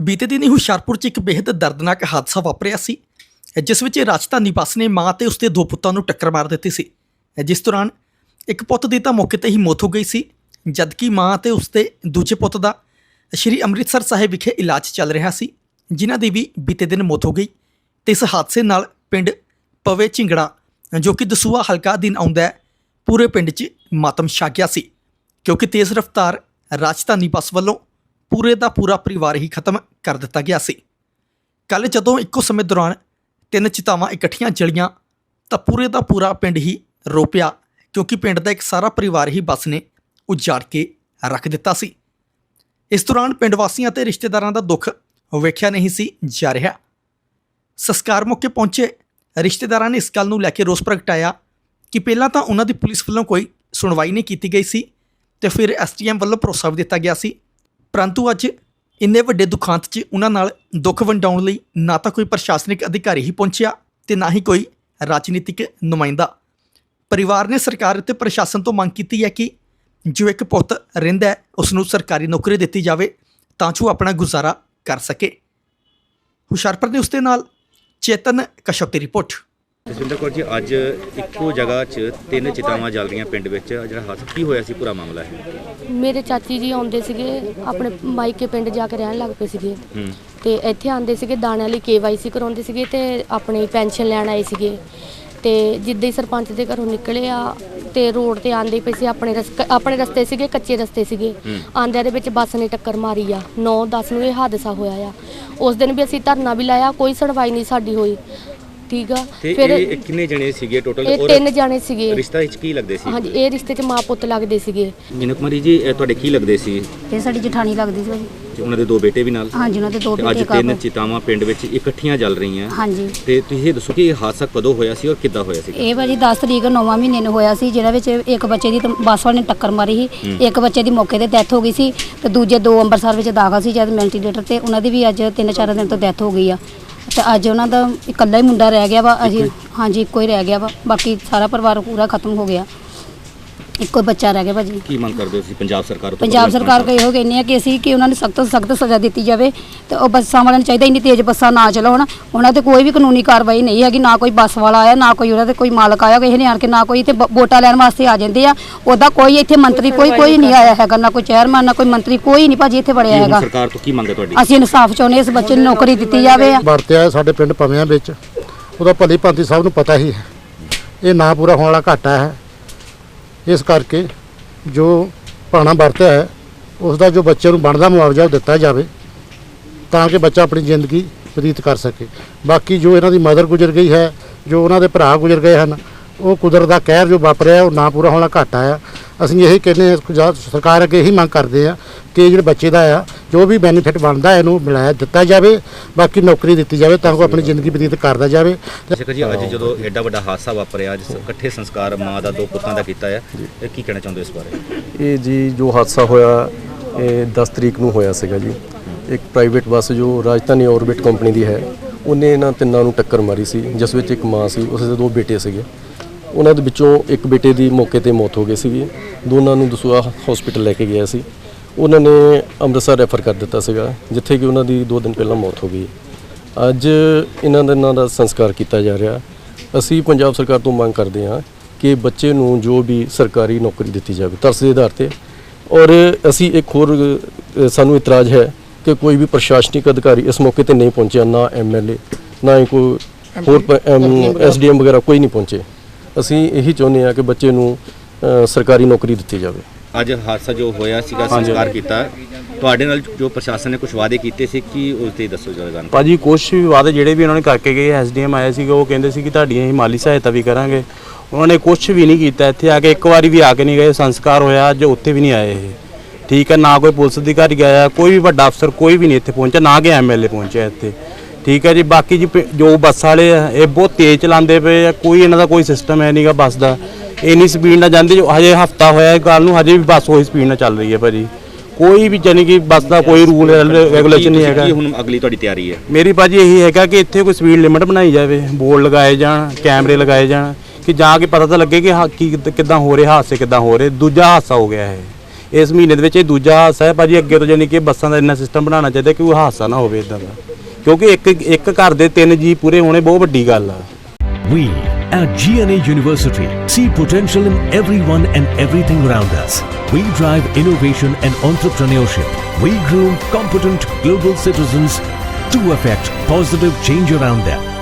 ਬੀਤੇ ਦਿਨ ਹੀ ਹੁਸ਼ਿਆਰਪੁਰ 'ਚ ਇੱਕ ਬੇहद ਦਰਦਨਾਕ ਹਾਦਸਾ ਵਾਪਰਿਆ ਸੀ, ਜਿਸ ਵਿੱਚ ਰਾਜਧਾਨੀ ਬੱਸ ਨੇ ਮਾਂ ਤੇ ਉਸਦੇ ਦੋ ਪੁੱਤਾਂ ਨੂੰ ਟੱਕਰ ਮਾਰ ਦਿੱਤੀ ਸੀ। ਜਿਸ ਦੌਰਾਨ ਇੱਕ ਪੁੱਤ ਦੀ ਤਾਂ ਮੌਕੇ ਤੇ ਹੀ ਮੌਤ ਹੋ ਗਈ ਸੀ, ਜਦਕਿ ਮਾਂ ਤੇ ਉਸਦੇ ਦੂਜੇ ਪੁੱਤ ਦਾ ਸ਼੍ਰੀ ਅੰਮ੍ਰਿਤਸਰ ਸਾਹਿਬ ਵਿਖੇ ਇਲਾਜ ਚੱਲ ਰਿਹਾ ਸੀ, ਜਿਨ੍ਹਾਂ ਦੀ ਵੀ ਬੀਤੇ ਦਿਨ ਮੌਤ ਹੋ ਗਈ। ਤੇ ਇਸ ਹਾਦਸੇ ਨਾਲ ਪਿੰਡ ਪਵੇ ਝਿੰਗੜਾ, ਜੋ ਕਿ ਦਸੂਆ ਹਲਕਾ ਦਿਨ ਆਉਂਦਾ ਹੈ, ਪੂਰੇ ਪਿੰਡ 'ਚ ਮਾਤਮ ਛਾ ਗਿਆ ਸੀ, ਕਿਉਂਕਿ ਤੇਜ਼ ਰਫ਼ਤਾਰ ਰਾਜਧਾਨੀ ਬੱਸ ਵੱਲੋਂ ਪੂਰੇ ਦਾ ਪੂਰਾ ਪਰਿਵਾਰ ਹੀ ਖਤਮ ਕਰ ਦਿੱਤਾ ਗਿਆ ਸੀ। ਕੱਲ ਜਦੋਂ ਇੱਕੋ ਸਮੇਂ ਦੌਰਾਨ ਤਿੰਨ ਚਿਤਾਵਾਂ ਇਕੱਠੀਆਂ ਜਲੀਆਂ, ਤਾਂ ਪੂਰੇ ਦਾ ਪੂਰਾ ਪਿੰਡ ਹੀ ਰੋ ਪਿਆ ਕਿਉਂਕਿ ਪਿੰਡ ਦਾ ਇੱਕ ਸਾਰਾ ਪਰਿਵਾਰ ਹੀ ਬੱਸ ਨੇ ਉਜਾੜ ਕੇ ਰੱਖ ਦਿੱਤਾ ਸੀ। ਇਸ ਦੌਰਾਨ ਪਿੰਡ ਵਾਸੀਆਂ ਤੇ ਰਿਸ਼ਤੇਦਾਰਾਂ ਦਾ ਦੁੱਖ ਵੇਖਿਆ ਨਹੀਂ ਸੀ ਜਾ ਰਿਹਾ। ਸੰਸਕਾਰ ਮੌਕੇ ਪਹੁੰਚੇ ਰਿਸ਼ਤੇਦਾਰਾਂ ਨੇ ਇਸ ਗੱਲ ਨੂੰ ਲੈ ਕੇ ਰੋਸ ਪ੍ਰਗਟਾਇਆ ਕਿ ਪਹਿਲਾਂ ਤਾਂ ਉਹਨਾਂ ਦੀ ਪੁਲਿਸ ਵੱਲੋਂ ਕੋਈ ਸੁਣਵਾਈ ਨਹੀਂ ਕੀਤੀ ਗਈ ਸੀ ਤੇ ਫਿਰ ਐਸਟੀਐਮ ਵੱਲੋਂ ਭਰੋਸਾ ਵੀ ਦਿੱਤਾ ਗਿਆ ਸੀ ਪਰੰਤੂ ਅੱਜ ਇੰਨੇ ਵੱਡੇ ਦੁਖਾਂਤ 'ਚ ਉਹਨਾਂ ਨਾਲ ਦੁੱਖ ਵੰਡਾਉਣ ਲਈ ਨਾ ਤਾਂ ਕੋਈ ਪ੍ਰਸ਼ਾਸਨਿਕ ਅਧਿਕਾਰੀ ਹੀ ਪਹੁੰਚਿਆ ਤੇ ਨਾ ਹੀ ਕੋਈ ਰਾਜਨੀਤਿਕ ਨੁਮਾਇੰਦਾ। ਪਰਿਵਾਰ ਨੇ ਸਰਕਾਰ ਅਤੇ ਪ੍ਰਸ਼ਾਸਨ ਤੋਂ ਮੰਗ ਕੀਤੀ ਹੈ ਕਿ ਜੋ ਇੱਕ ਪੁੱਤ ਰਹਿੰਦਾ ਹੈ ਉਸ ਨੂੰ ਸਰਕਾਰੀ ਨੌਕਰੀ ਦਿੱਤੀ ਜਾਵੇ, ਤਾਂ ਜੋ ਆਪਣਾ ਗੁਜ਼ਾਰਾ ਕਰ ਸਕੇ। ਹੁਸ਼ਿਆਰਪੁਰ ਨੇ ਉਸਦੇ ਨਾਲ ਚੇਤਨ ਕਸ਼ਪ ਦੀ ਰਿਪੋਰਟ। ਜਸਵਿੰਦਰ ਕੌਰ ਜੀ ਅੱਜ ਇੱਕੋ ਜਗ੍ਹਾ 'ਚ ਤਿੰਨ ਚਿਤਾਵਾਂ ਜਲ ਰਹੀਆਂ ਪਿੰਡ ਵਿੱਚ। ਜਿਹੜਾ ਹਾਦਸਾ ਕੀ ਹੋਇਆ ਸੀ? ਪੂਰਾ ਮਾਮਲਾ ਹੈ। ਮੇਰੇ ਚਾਚੀ ਜੀ ਆਉਂਦੇ ਸੀਗੇ ਆਪਣੇ ਮਾਈਕੇ ਪਿੰਡ ਜਾ ਕੇ ਰਹਿਣ ਲੱਗ ਪਏ ਸੀਗੇ। ਹੂੰ। ਤੇ ਇੱਥੇ ਆਉਂਦੇ ਸੀਗੇ ਦਾਣਿਆਂ ਲਈ ਕੇਵਾਈਸੀ ਕਰਾਉਂਦੇ ਸੀਗੇ ਤੇ ਆਪਣੀ ਪੈਨਸ਼ਨ ਲੈਣ ਆਏ ਸੀਗੇ। ਤੇ ਜਿੱਦਾਂ ਹੀ ਸਰਪੰਚ ਦੇ ਘਰੋਂ ਨਿਕਲੇ ਆ ਤੇ ਰੋਡ ਤੇ ਆਂਦੇ ਪਏ ਸੀ ਆਪਣੇ ਰਸ- ਆਪਣੇ ਰਸਤੇ ਸੀਗੇ ਕੱਚੇ ਰਸਤੇ ਸੀਗੇ। ਹੂੰ। ਆਂਦਿਆਂ ਦੇ ਵਿੱਚ ਬੱਸ ਨੇ ਟੱਕਰ ਮਾਰੀ ਆ। 9 10 ਨੂੰ ਇਹ ਹਾਦਸਾ ਹੋਇਆ ਆ। ਉਸ ਦਿਨ ਵੀ ਅਸੀਂ ਧਰਨਾ ਵੀ ਲਾਇਆ ਕੋਈ ਸੁਣਵਾਈ ਨਹੀਂ ਸਾਡੀ ਹੋਈ। ਠੀਕ ਆ। ਤੇ ਫਿਰ ਇਹ ਕਿੰਨੇ ਜਣੇ ਸੀਗੇ ਟੋਟਲ ਇਹ ਤਿੰਨ ਜਾਣੇ ਸੀਗੇ। ਰਿਸ਼ਤਾ ਵਿੱਚ ਕੀ ਲੱਗਦੇ ਸੀ? ਹਾਂਜੀ ਇਹ ਰਿਸ਼ਤੇ 'ਚ ਮਾਂ ਪੁੱਤ ਲੱਗਦੇ ਸੀਗੇ। ਮੀਨਾ ਕੁਮਾਰੀ ਜੀ ਇਹ ਤੁਹਾਡੇ ਕੀ ਲੱਗਦੇ ਸੀ? ਇਹ ਸਾਡੀ ਜਠਾਣੀ ਲੱਗਦੀ ਸੀ ਭਾਜੀ। ਤੇ ਉਹਨਾਂ ਦੇ ਦੋ ਬੇਟੇ ਵੀ ਨਾਲ? ਹਾਂਜੀ ਉਹਨਾਂ ਦੇ ਦੋ ਤੇ ਅੱਜ ਬੇਟੇ ਤਿੰਨ ਕਾਬੂ ਚਿਤਾਵਾਂ ਪਿੰਡ ਵਿੱਚ ਇਕੱਠੀਆਂ ਜਲ ਰਹੀਆਂ। ਹਾਂਜੀ। ਤੇ ਤੁਸੀਂ ਇਹ ਦੱਸੋ ਕਿ ਇਹ ਹਾਦਸਾ ਕਦੋਂ ਹੋਇਆ ਸੀ ਔਰ ਕਿੱਦਾਂ ਹੋਇਆ ਸੀ? ਇਹ ਭਾਜੀ 10 ਤਰੀਕ 9ਵਾਂ ਮਹੀਨੇ ਨੂੰ ਹੋਇਆ ਸੀ ਜਿਹਦੇ ਵਿੱਚ ਇੱਕ ਬੱਚੇ ਦੀ ਤਾਂ ਬੱਸ ਵਾਲੇ ਨੇ ਟੱਕਰ ਮਾਰੀ ਸੀ। ਇੱਕ ਬੱਚੇ ਦੀ ਮੌਕੇ ਤੇ ਡੈਥ ਹੋ ਗਈ ਸੀ ਤੇ ਦੂਜੇ ਦੋ ਅੰਮ੍ਰਿਤਸਰ ਵਿੱਚ ਦਾਖਲ ਸੀ ਜਦ ਵੈਂਟੀਲੇਟਰ ਤੇ। ਉਹਨਾਂ ਦੀ ਵੀ ਅੱਜ 3-4 ਦਿਨ ਤੋਂ ਡੈਥ ਹੋ ਗਈ ਆ। ਤੇ ਅੱਜ ਉਹਨਾਂ ਦਾ ਇਕੱਲਾ ਹੀ ਮੁੰਡਾ ਰਹਿ ਗਿਆ ਵਾ ਅਸੀਂ ਹਾਂਜੀ ਇੱਕੋ ਹੀ ਰਹਿ ਗਿਆ ਵਾ ਬਾਕੀ ਸਾਰਾ ਪਰਿਵਾਰ ਪੂਰਾ ਖਤਮ ਹੋ ਗਿਆ। ਇੱਕੋ ਬੱਚਾ ਰਹਿ ਗਿਆ ਭਾਜੀ। ਕੀ ਮੰਗ ਕਰਦੇ ਹੋ ਤੁਸੀਂ ਪੰਜਾਬ ਸਰਕਾਰ ਤੋਂ ਪੰਜਾਬ ਸਰਕਾਰ ਕੋ ਇਹੋ ਕਹਿੰਦੇ ਆ ਕਿ ਅਸੀਂ ਕਿ ਉਹਨਾਂ ਨੂੰ ਸਖਤ ਸਖਤ ਸਜ਼ਾ ਦਿੱਤੀ ਜਾਵੇ ਤੇ ਉਹ ਬੱਸਾਂ ਵਾਲਿਆਂ ਨੂੰ ਚਾਹੀਦਾ ਇੰਨੀ ਤੇਜ਼ ਬੱਸਾਂ ਨਾ ਚਲਾਉਣ ਉਹਨਾਂ ਤੇ ਕੋਈ ਵੀ ਕਾਨੂੰਨੀ ਕਾਰਵਾਈ ਨਹੀਂ ਹੈਗੀ ਨਾ ਕੋਈ ਬੱਸ ਵਾਲਾ ਆਇਆ ਨਾ ਕੋਈ ਉਹਨਾਂ ਤੇ ਕੋਈ ਮਾਲਕ ਆਇਆ ਕਿਸੇ ਨੇ ਆਣ ਕੇ ਨਾ ਕੋਈ ਇੱਥੇ ਬ- ਵੋਟਾਂ ਲੈਣ ਵਾਸਤੇ ਆ ਜਾਂਦੇ ਆ। ਉਹਦਾ ਕੋਈ ਇੱਥੇ ਮੰਤਰੀ ਕੋਈ ਕੋਈ ਨਹੀਂ ਆਇਆ ਹੈਗਾ ਨਾ ਕੋਈ ਚੇਅਰਮੈਨ ਨਾ ਕੋਈ ਮੰਤਰੀ ਕੋਈ ਨਹੀਂ ਭਾਜੀ ਇੱਥੇ ਵੜਿਆ ਹੈਗਾ। ਸਰਕਾਰ ਤੋਂ ਕੀ ਮੰਗ ਹੈ ਤੁਹਾਡੀ? ਅਸੀਂ ਇਨਸਾਫ ਚਾਹੁੰਦੇ ਹਾਂ, ਇਸ ਬੱਚੇ ਨੂੰ ਨੌਕਰੀ ਦਿੱਤੀ ਜਾਵੇ। ਵਰਤਿਆ ਸਾਡੇ ਪਿੰਡ ਪਵਿਆਂ ਵਿੱਚ। ਉਹਦਾ ਭਲੀ ਭਾਂਤੀ ਸਭ ਨੂੰ ਪਤਾ ਹੀ ਹੈ। ਇਹ ਨਾ ਪੂਰਾ ਹੋਣ ਵਾਲਾ ਘਾਟਾ ਹੈ। ਇਸ ਕਰਕੇ ਜੋ ਭਾਣਾ ਵਰਤਿਆ ਹੈ ਉਸ ਦਾ ਜੋ ਬੱਚੇ ਨੂੰ ਬਣਦਾ ਮੁਆਵਜ਼ਾ ਉਹ ਦਿੱਤਾ ਜਾਵੇ, ਤਾਂ ਕਿ ਬੱਚਾ ਆਪਣੀ ਜ਼ਿੰਦਗੀ ਬਤੀਤ ਕਰ ਸਕੇ। ਬਾਕੀ ਜੋ ਇਹਨਾਂ ਦੀ ਮਦਰ ਗੁਜ਼ਰ ਗਈ ਹੈ, ਜੋ ਉਹਨਾਂ ਦੇ ਭਰਾ ਗੁਜ਼ਰ ਗਏ ਹਨ ਉਹ ਕੁਦਰਤ ਦਾ ਕਹਿਰ ਜੋ ਵਾਪਰਿਆ ਉਹ ਨਾ ਪੂਰਾ ਹੋਣਾ ਘਾਟਾ ਆ। ਅਸੀਂ ਇਹੀ ਕਹਿੰਦੇ ਹਾਂ ਪੰਜਾਬ ਸਰਕਾਰ ਅੱਗੇ ਇਹੀ ਮੰਗ ਕਰਦੇ ਆ ਕਿ ਜਿਹੜੇ ਬੱਚੇ ਦਾ ਆ ਜੋ ਵੀ ਬੈਨੀਫਿਟ ਬਣਦਾ ਇਹਨੂੰ ਮਿਲਾਇਆ ਦਿੱਤਾ ਜਾਵੇ। ਬਾਕੀ ਨੌਕਰੀ ਦਿੱਤੀ ਜਾਵੇ ਤਾਂ ਕਿ ਉਹ ਆਪਣੀ ਜ਼ਿੰਦਗੀ ਬਤੀਤ ਕਰਦਾ ਜਾਵੇ। ਜੇਕਰ ਜੀ ਅੱਜ ਜਦੋਂ ਐਡਾ ਵੱਡਾ ਹਾਦਸਾ ਵਾਪਰਿਆ ਅੱਜ ਇਕੱਠੇ ਸੰਸਕਾਰ ਮਾਂ ਦਾ ਦੋ ਪੁੱਤਾਂ ਦਾ ਕੀਤਾ ਹੈ ਇਹ ਕੀ ਕਹਿਣਾ ਚਾਹੁੰਦੇ ਹੋ ਇਸ ਬਾਰੇ? ਇਹ ਜੀ ਜੋ ਹਾਦਸਾ ਹੋਇਆ ਇਹ 10 ਤਰੀਕ ਨੂੰ ਹੋਇਆ ਸੀਗਾ ਜੀ। ਇੱਕ ਪ੍ਰਾਈਵੇਟ ਬੱਸ ਜੋ ਰਾਜਧਾਨੀ ਔਰਬਿਟ ਕੰਪਨੀ ਦੀ ਹੈ ਉਹਨੇ ਇਹਨਾਂ ਤਿੰਨਾਂ ਨੂੰ ਟੱਕਰ ਮਾਰੀ ਸੀ ਜਿਸ ਵਿੱਚ ਇੱਕ ਮਾਂ ਸੀ ਉਸ ਦੇ ਦੋ ਬੇਟੇ ਸੀਗੇ। ਉਹਨਾਂ ਦੇ ਵਿੱਚੋਂ ਇੱਕ ਬੇਟੇ ਦੀ ਮੌਕੇ ਤੇ ਮੌਤ ਹੋ ਗਈ ਸੀਗੀ। ਦੋਨਾਂ ਨੂੰ ਦਸੂਆ ਹਸਪੀਟਲ ਲੈ ਕੇ ਗਿਆ ਸੀ। ਉਹਨਾਂ ਨੇ ਅੰਮ੍ਰਿਤਸਰ ਰੈਫਰ ਕਰ ਦਿੱਤਾ ਸੀਗਾ ਜਿੱਥੇ ਕਿ ਉਹਨਾਂ ਦੀ 2 ਦਿਨ ਪਹਿਲਾਂ ਮੌਤ ਹੋ ਗਈ। ਅੱਜ ਇਹਨਾਂ ਦੇ ਨਾਂ ਦਾ ਸੰਸਕਾਰ ਕੀਤਾ ਜਾ ਰਿਹਾ। ਅਸੀਂ ਪੰਜਾਬ ਸਰਕਾਰ ਤੋਂ ਮੰਗ ਕਰਦੇ ਹਾਂ ਕਿ ਬੱਚੇ ਨੂੰ ਜੋ ਵੀ ਸਰਕਾਰੀ ਨੌਕਰੀ ਦਿੱਤੀ ਜਾਵੇ ਤਰਸ ਦੇ ਆਧਾਰ ਤੇ। ਔਰ ਅਸੀਂ ਇੱਕ ਹੋਰ ਸਾਨੂੰ ਇਤਰਾਜ਼ ਹੈ ਕਿ ਕੋਈ ਵੀ ਪ੍ਰਸ਼ਾਸਨਿਕ ਅਧਿਕਾਰੀ ਇਸ ਮੌਕੇ ਤੇ ਨਹੀਂ ਪਹੁੰਚਿਆ ਨਾ ਐਮਐਲਏ ਨਾ ਹੀ ਕੋਈ ਹੋਰ ਐਸਡੀਐਮ ਵਗੈਰਾ ਕੋਈ ਨਹੀਂ ਪਹੁੰਚੇ। ਅਸੀਂ ਇਹੀ ਚਾਹੁੰਦੇ ਹਾਂ ਕਿ ਬੱਚੇ ਨੂੰ ਅ, ਸਰਕਾਰੀ ਨੌਕਰੀ ਦਿੱਤੀ ਜਾਵੇ। ਅੱਜ ਹਾਦਸਾ ਜੋ ਹੋਇਆ ਸੀਗਾ ਸੰਸਕਾਰ ਕੀਤਾ। ਤੁਹਾਡੇ ਨਾਲ ਜੋ ਪ੍ਰਸ਼ਾਸਨ ਨੇ ਕੁਝ ਵਾਅਦੇ ਕੀਤੇ ਸੀ ਕੀ ਉਸ ਤੇ ਦੱਸੋ ਜਰਾ ਜਾਣ ਭਾਜੀ ਕੁਛ ਵੀ ਵਾਅਦੇ ਜਿਹੜੇ ਵੀ ਉਹਨਾਂ ਨੇ ਕਰਕੇ ਗਏ ਐਸਡੀਐਮ ਆਇਆ ਸੀਗਾ ਉਹ ਕਹਿੰਦੇ ਸੀ ਕਿ ਤੁਹਾਡੀ ਅਸੀਂ ਮਾਲੀ ਸਹਾਇਤਾ ਵੀ ਕਰਾਂਗੇ। ਉਹਨਾਂ ਨੇ ਕੁਝ ਵੀ ਨਹੀਂ ਕੀਤਾ ਇੱਥੇ ਆ ਕੇ ਇੱਕ ਵਾਰੀ ਵੀ ਆ ਕੇ ਨਹੀਂ ਗਏ ਸੰਸਕਾਰ ਹੋਇਆ ਅੱਜ ਉੱਥੇ ਵੀ ਨਹੀਂ ਆਏ ਇਹ। ਠੀਕ ਹੈ ਨਾ ਕੋਈ ਪੁਲਿਸ ਅਧਿਕਾਰੀ ਗਿਆ ਕੋਈ ਵੀ ਵੱਡਾ ਅਫਸਰ ਕੋਈ ਵੀ ਨਹੀਂ ਇੱਥੇ ਪਹੁੰਚਿਆ ਨਾ ਕਿ ਐਮਐਲਏ ਪਹੁੰਚਿਆ ਇੱਥੇ। ਠੀਕ ਹੈ ਜੀ ਬਾਕੀ ਜੀ ਪ- ਜੋ ਬੱਸ ਵਾਲੇ ਆ ਇਹ ਬਹੁਤ ਤੇਜ਼ ਚਲਾਉਂਦੇ ਪਏ ਆ ਕੋਈ ਇਹਨਾਂ ਦਾ ਕੋਈ ਸਿਸਟਮ ਹੈ ਨਹੀਂਗਾ ਬੱਸ ਦਾ। ਇੰਨੀ ਸਪੀਡ ਨਾਲ ਜਾਂਦੇ ਜੋ ਹਜੇ ਹਫਤਾ ਹੋਇਆ ਇਹ ਗੱਲ ਨੂੰ ਹਜੇ ਵੀ ਬੱਸ ਉਹੀ ਸਪੀਡ ਨਾਲ ਚੱਲ ਰਹੀ ਹੈ ਭਾਜੀ। ਕੋਈ ਵੀ ਜਾਨੀ ਕਿ ਬੱਸ ਦਾ ਕੋਈ ਰੂਲ ਰੈਗੂਲੇਸ਼ਨ ਨਹੀਂ ਹੈਗਾ। ਕੀ ਹੁਣ ਅਗਲੀ ਤੁਹਾਡੀ ਤਿਆਰੀ ਹੈ? ਮੇਰੀ ਭਾਜੀ ਇਹੀ ਹੈਗਾ ਕਿ ਇੱਥੇ ਕੋਈ ਸਪੀਡ ਲਿਮਟ ਬਣਾਈ ਜਾਵੇ ਬੋਰਡ ਲਗਾਏ ਜਾਣ ਕੈਮਰੇ ਲਗਾਏ ਜਾਣ ਕਿ ਜਾ ਕੇ ਪਤਾ ਤਾਂ ਲੱਗੇ ਕਿ ਹਾ- ਕੀ ਕਿੱਦਾਂ ਹੋ ਰਿਹਾ ਹਾਦਸੇ ਕਿੱਦਾਂ ਹੋ ਰਹੇ ਦੂਜਾ ਹਾਦਸਾ ਹੋ ਗਿਆ ਇਹ। ਇਸ ਮਹੀਨੇ ਦੇ ਵਿੱਚ ਇਹ ਦੂਜਾ ਹਾਦਸਾ ਹੈ। ਭਾਜੀ ਅੱਗੇ ਤੋਂ ਜਾਨੀ ਕਿ ਬੱਸਾਂ ਦਾ ਇੰਨਾ ਸਿਸਟਮ ਬਣਾਉਣਾ ਚਾਹੀਦਾ ਕਿ ਉਹ ਹਾਦਸਾ ਨਾ ਹੋਵੇ ਇਦਾਂ ਦਾ। ਕਿਉਂਕਿ ਇੱਕ ਇੱਕ ਘਰ ਦੇ ਤਿੰਨ ਜੀ ਪੂਰੇ ਹੋਣੇ ਬਹੁਤ ਵੱਡੀ ਗੱਲ ਆ We at GNA University see potential in everyone and everything around us. We drive innovation and entrepreneurship. We groom competent global citizens to affect positive change around them.